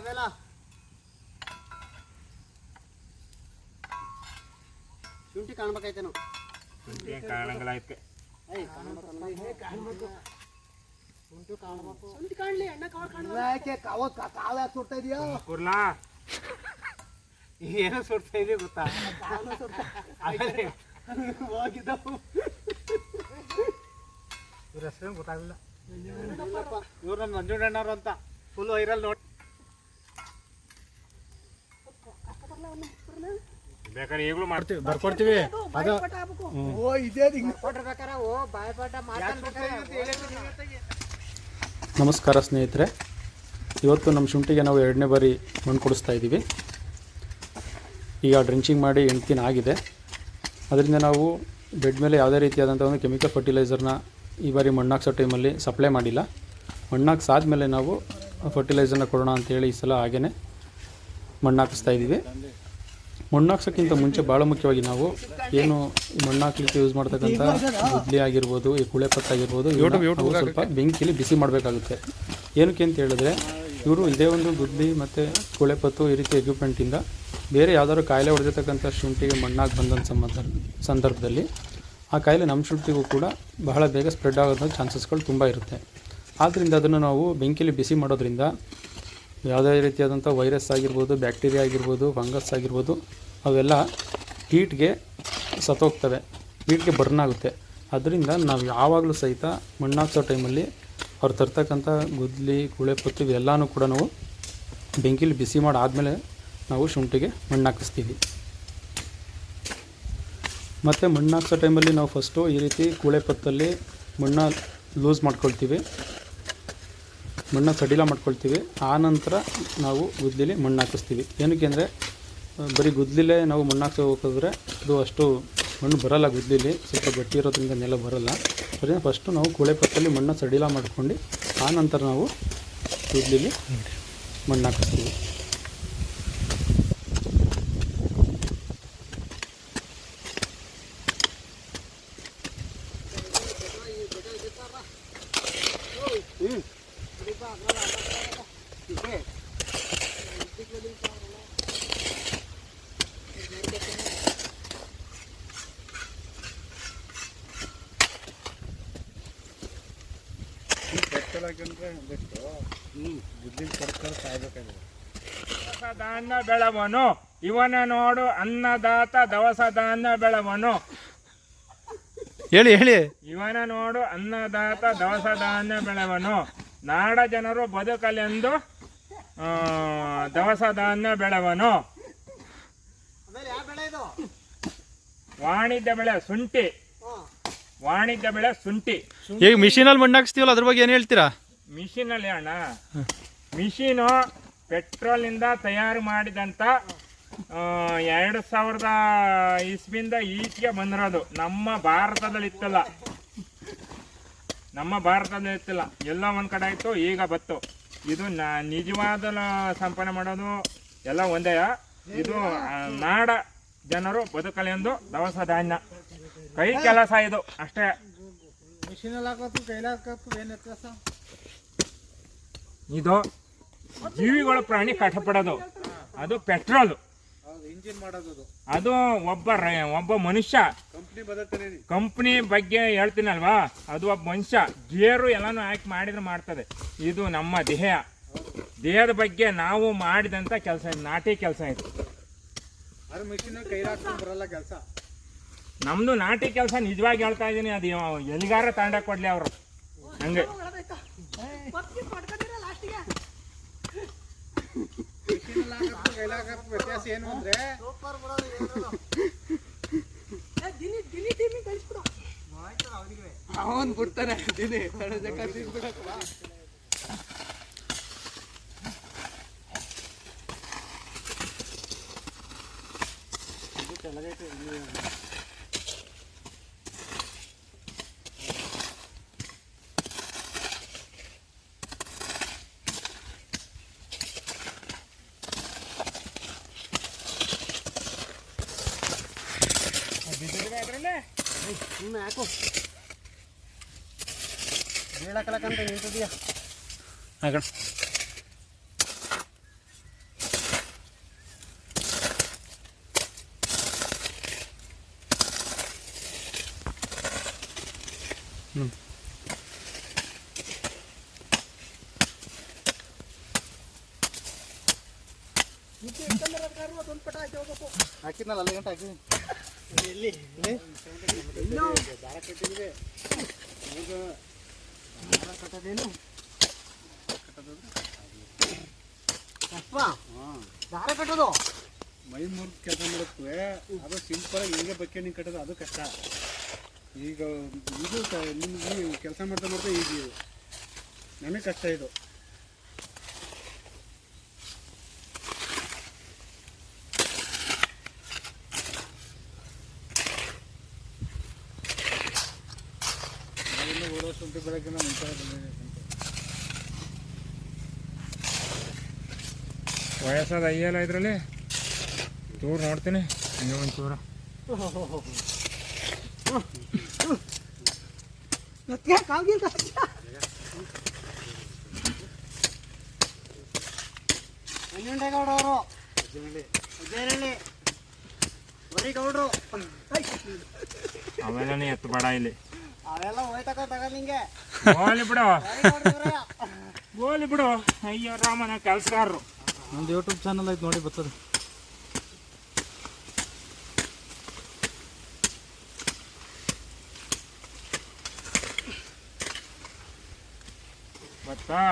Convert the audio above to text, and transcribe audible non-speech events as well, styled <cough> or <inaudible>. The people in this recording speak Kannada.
ಅದೆಲ್ಲ ಶುಂಠಿ ಕಾಣ್ಬೇಕಾಯ್ತೇನು? ನಾವು ಕಾಣಂಗಿಲ್ಲ ಶುಂಠಿ ಕಾಣ್ಬೇಕು ಶುಂಠಿ ಕಾಣ್ಲಿ ಅಣ್ಣ ಯಾಕೆ? ಕಾವ ಕಾವ ಯಾಕೆ ಸುಡ್ತಾ ಇದೆಯಾ? ಕುರ್ಲಾ ಏನು ಸುಡ್ತಾ ಇದೆ ಗೊತ್ತಾ? ಆಮೇಲೆ ಹೋಗಿದ್ದವು. ಇವ್ರ ಹೆಸರೇನು ಗೊತ್ತಾಗಲಿಲ್ಲ. ಇವ್ರು ನನ್ನ ಮಂಜುಣ್ಣವ್ರು ಅಂತ. ಫುಲ್ ವೈರಲ್ ನೋಡಿ. ಬೇಕಾದ್ರೆ ಈಗಲೂ ಮಾಡ್ತೀವಿ ಬರ್ಕೊಡ್ತೀವಿ. ಅದು ಓ ಇದೇ ಕೊಟ್ಟಿರ್ಬೇಕಾರ ಓ ಬಾಯ್ಪಾಠ ನಮಸ್ಕಾರ ಸ್ನೇಹಿತರೆ. ಇವತ್ತು ನಮ್ಮ ಶುಂಠಿಗೆ ನಾವು ಎರಡನೇ ಬಾರಿ ಮಣ್ಣು ಕೊಡಿಸ್ತಾ ಇದ್ದೀವಿ. ಈಗ ಡ್ರಿಂಚಿಂಗ್ ಮಾಡಿ ಎಂಟು ದಿನ ಆಗಿದೆ ಅದರಿಂದ ನಾವು ಬೆಡ್ ಮೇಲೆ ಯಾವುದೇ ರೀತಿಯಾದಂಥ ಒಂದು ಕೆಮಿಕಲ್ ಫರ್ಟಿಲೈಸರ್ನ ಈ ಬಾರಿ ಮಣ್ಣಾಕ್ಸೋ ಟೈಮಲ್ಲಿ ಸಪ್ಲೈ ಮಾಡಿಲ್ಲ. ಮಣ್ಣಾಕ್ಸಾದ್ಮೇಲೆ ನಾವು ಫರ್ಟಿಲೈಸರ್ನ ಕೊಡೋಣ ಅಂತೇಳಿ ಈ ಸಲ ಹಾಗೇ ಮಣ್ಣಾಕಿಸ್ತಾ ಇದ್ದೀವಿ. ಮಣ್ಣಾಕ್ಸೋಕ್ಕಿಂತ ಮುಂಚೆ ಭಾಳ ಮುಖ್ಯವಾಗಿ ನಾವು ಏನು ಮಣ್ಣಾಕ್ಲಿಕ್ಕೆ ಯೂಸ್ ಮಾಡ್ತಕ್ಕಂಥ ಇಡ್ಲಿ ಆಗಿರ್ಬೋದು ಈ ಕುಳೆ ಆಗಿರ್ಬೋದು ಇವ್ನ ಸ್ವಲ್ಪ ಬೆಂಕಿಲಿ ಬಿಸಿ ಮಾಡಬೇಕಾಗುತ್ತೆ. ಏನಕ್ಕೆ ಅಂತ ಹೇಳಿದ್ರೆ ಇವರು ಇದೇ ಒಂದು ಗುದ್ಲಿ ಮತ್ತು ಕುಳೆಪತ್ತು ಈ ರೀತಿ ಎಕ್ವಿಪ್ಮೆಂಟಿಂದ ಬೇರೆ ಯಾವ್ದಾದ್ರು ಕಾಯಿಲೆ ಹೊಡೆದಿರ್ತಕ್ಕಂಥ ಶುಂಠಿಗೆ ಮಣ್ಣಾಗಿ ಬಂದಂಥ ಸಂಬಂಧ ಸಂದರ್ಭದಲ್ಲಿ ಆ ಕಾಯಿಲೆ ನಮ್ಮ ಶುಂಠಿಗೂ ಕೂಡ ಬಹಳ ಬೇಗ ಸ್ಪ್ರೆಡ್ ಆಗೋದ್ರ ಚಾನ್ಸಸ್ಗಳು ತುಂಬ ಇರುತ್ತೆ. ಆದ್ದರಿಂದ ಅದನ್ನು ನಾವು ಬೆಂಕಿಲಿ ಬಿಸಿ ಮಾಡೋದ್ರಿಂದ ಯಾವುದೇ ರೀತಿಯಾದಂಥ ವೈರಸ್ ಆಗಿರ್ಬೋದು, ಬ್ಯಾಕ್ಟೀರಿಯಾ ಆಗಿರ್ಬೋದು, ಫಂಗಸ್ ಆಗಿರ್ಬೋದು, ಅವೆಲ್ಲ ಹೀಟ್ಗೆ ಸತ್ತೋಗ್ತವೆ. ಹೀಟ್ಗೆ ಬರ್ನ್ ಆಗುತ್ತೆ. ಅದರಿಂದ ನಾವು ಯಾವಾಗಲೂ ಸಹಿತ ಮಣ್ಣಾಕ್ಸೋ ಟೈಮಲ್ಲಿ ಅವ್ರು ತರ್ತಕ್ಕಂಥ ಗುದ್ಲಿ ಕುಳೆಪತ್ತು ಇವೆಲ್ಲನೂ ಕೂಡ ನಾವು ಬೆಂಕಿಲಿ ಬಿಸಿ ಮಾಡಿ ಆದಮೇಲೆ ನಾವು ಶುಂಠಿಗೆ ಮಣ್ಣು ಹಾಕಿಸ್ತೀವಿ ಮತ್ತು ಮಣ್ಣು ಹಾಕ್ಸೋ ಟೈಮಲ್ಲಿ ನಾವು ಫಸ್ಟು ಈ ರೀತಿ ಕುಳೆಪತ್ತಲ್ಲಿ ಮಣ್ಣ ಲೂಸ್ ಮಾಡ್ಕೊಳ್ತೀವಿ. ಮಣ್ಣ ಸಡಿಲ ಮಾಡ್ಕೊಳ್ತೀವಿ. ಆ ನಂತರ ನಾವು ಗುದ್ದಲಿಲಿ ಮಣ್ಣು ಹಾಕಿಸ್ತೀವಿ. ಏನಕ್ಕೆ ಅಂದರೆ ಬರೀ ಗುದ್ದಲಿಲ್ಲೇ ನಾವು ಮಣ್ಣು ಹೋಗಿದ್ರೆ ಅದು ಅಷ್ಟು ಮಣ್ಣು ಬರಲ್ಲ ಗುದ್ದಲಿಲಿ. ಸ್ವಲ್ಪ ಗಟ್ಟಿ ಇರೋದ್ರಿಂದ ನೆಲ ಬರಲ್ಲ. ಅದರಿಂದ ಫಸ್ಟು ನಾವು ಕುಳೆ ಪಕ್ಕದಲ್ಲಿ ಮಣ್ಣು ಸಡಿಲ ಮಾಡ್ಕೊಂಡು, ಆ ನಂತರ ನಾವು ಗುದ್ದಲಿಲಿ ಮಣ್ಣು ಹಾಕಿಸ್ತೀವಿ. ದವಸ ಧಾನ್ಯ ಬೆಳವನು. ಇವನ ನೋಡು ಅನ್ನದಾತ ದವಸ ಧಾನ್ಯ ಬೆಳವನು. ಹೇಳಿ ಹೇಳಿ. ಇವನ ನೋಡು ಅನ್ನದಾತ ದವಸ ಧಾನ್ಯ ಬೆಳವನು. ನಾಡ ಜನರು ಬದುಕಲೆಂದು ಆ, ದವಸ ಧಾನ್ಯ ಬೆಳವನು ವಾಣಿಜ್ಯ ಬೆಳೆ ಶುಂಠಿ. ಹಾಂ ವಾಣಿಜ್ಯ ಬೆಳೆ ಶುಂಠಿ. ಈಗ ಮಿಷಿನಲ್ಲಿ ಮಣ್ಣಾಕ್ಸ್ತೀವಲ್ಲ ಅದ್ರ ಬಗ್ಗೆ ಏನು ಹೇಳ್ತೀರಾ? ಮಿಷಿನಲ್ಲಿ ಅಣ್ಣ. ಮಿಷಿನು ಪೆಟ್ರೋಲಿಂದ ತಯಾರು ಮಾಡಿದಂಥ ಆ, ಎರಡು ಸಾವಿರದ ಇಸ್ವಿಂದ ಈಚೆಗೆ ಬಂದಿರೋದು. ನಮ್ಮ ಭಾರತದಲ್ಲಿ ಇತ್ತಲ್ಲ ನಮ್ಮ ಭಾರತದಲ್ಲಿ ಇತ್ತಿಲ್ಲ ಎಲ್ಲ ಒಂದು ಕಡೆ ಆಯಿತು ಈಗ ಬತ್ತು ಇದು ನಿಜವಾದ ಸಂಪಾದನೆ ಮಾಡೋದು ಎಲ್ಲ ಒಂದೇ. ಇದು ನಾಡ ಜನರು ಬದುಕಲೆಂದು ದವಸ ಧಾನ್ಯ. ಕೈ ಕೆಲಸ ಇದು ಅಷ್ಟೇ. ಮಿಷಿನಲ್ಲಿ ಹಾಕೋದು ಕೈಲಿ ಹಾಕೋದು ಏನು ವ್ಯತ್ಯಾಸ? ಇದು ಜೀವಿಗಳ ಪ್ರಾಣಿ ಕಷ್ಟಪಡೋದು ಅದು ಪೆಟ್ರೋಲ್. ಅದು ಒಬ್ಬ ಒಬ್ಬ ಮನುಷ್ಯ. ಕಂಪ್ನಿ ಬಗ್ಗೆ ಹೇಳ್ತೀನಲ್ವಾ? ಅದು ಒಬ್ಬ ಮನುಷ್ಯ. ಗೇರು ಎಲ್ಲಾನು ಹಾಕಿ ಮಾಡಿದ್ರೆ ಮಾಡ್ತದೆ. ಇದು ನಮ್ಮ ದೇಹ. ದೇಹದ ಬಗ್ಗೆ ನಾವು ಮಾಡಿದಂಥ ಕೆಲಸ ನಾಟಿ ಕೆಲಸ ಇದು. ನಮ್ದು ನಾಟಿ ಕೆಲಸ ನಿಜವಾಗಿ ಹೇಳ್ತಾ ಇದ್ದೀನಿ. ಅದು ಎಲ್ಲಿಗಾರ ತಾಂಡ ಕೊಡ್ಲಿ ಅವರು. ಹಂಗೆ. ಹಾಕೋದು ಕೈಲಿ ಹಾಕೋದು ವ್ಯತ್ಯಾಸ ಏನು ಅಂದ್ರೆ <laughs> ಅವನ್ ಬಿಡ್ತಾನೆ ದಿನಿ ಸುಮ್ಮನೆ ಯಾಕು? ಬೀಳಾಕಲಕ್ಕಂತ ನಿಂತಿದೆಯಾ ಹಾಕಣ ಹ್ಞೂ ಹಾಕಿದ್ನಲ್ಲ ಅಲ್ಲಿ ಗಂಟೆ ಹಾಕಿದ್ದೀನಿ ದಾರ ಕಟ್ಟೋದು ಮೈ ಮುರಿದು ಕೆಲಸ ಮಾಡಕ್ಕೆ ಅದು ಸಿಂಪಲ್ ಹಿಂಗೆ ಬಕ್ಕೆ ನಿಂಗೆ ಕಟ್ಟೋದು ಅದು ಕಷ್ಟ ಈಗ ಇದು ನಿಮ್ಗೆ ಕೆಲಸ ಮಾಡ್ತಾ ಮಾಡ್ತಾ ಈಗ ನನಗೆ ಕಷ್ಟ ಇದು. ಶುಂಠಿ ಬೆಳಕಿನ ಮುಂಚೆ ಬಂದಿದೆ ವಯಸ್ಸಾದ ಅಯ್ಯಲ್ಲ ಇದರಲ್ಲಿ? ಚೂರು ನೋಡ್ತೀನಿ ಹಂಗೆ ಒಂದು ಚೂರ. ಆಮೇಲೆ ಅವರು ವಿಜಯನಹಳ್ಳಿ ಗೌಡ್ರು ಅವೆಲ್ಲನೇ ಎತ್ತು ಬೇಡ ಇಲ್ಲಿ. ಅವೆಲ್ಲ ಹೋಯ್ತಕ್ಕ ತಗೋ ನಿಂಗೆ. ಗೋಲಿ ಬಿಡು. ಗೋಲಿ ಬಿಡು. ಅಯ್ಯೋ ರಾಮನ ಕೆಲಸಗಾರರು. ನಮ್ದು ಯೂಟ್ಯೂಬ್ ಚಾನಲ್ ಐತೆ ನೋಡಿ ಬರ್ತದೆ. ಗೊತ್ತಾ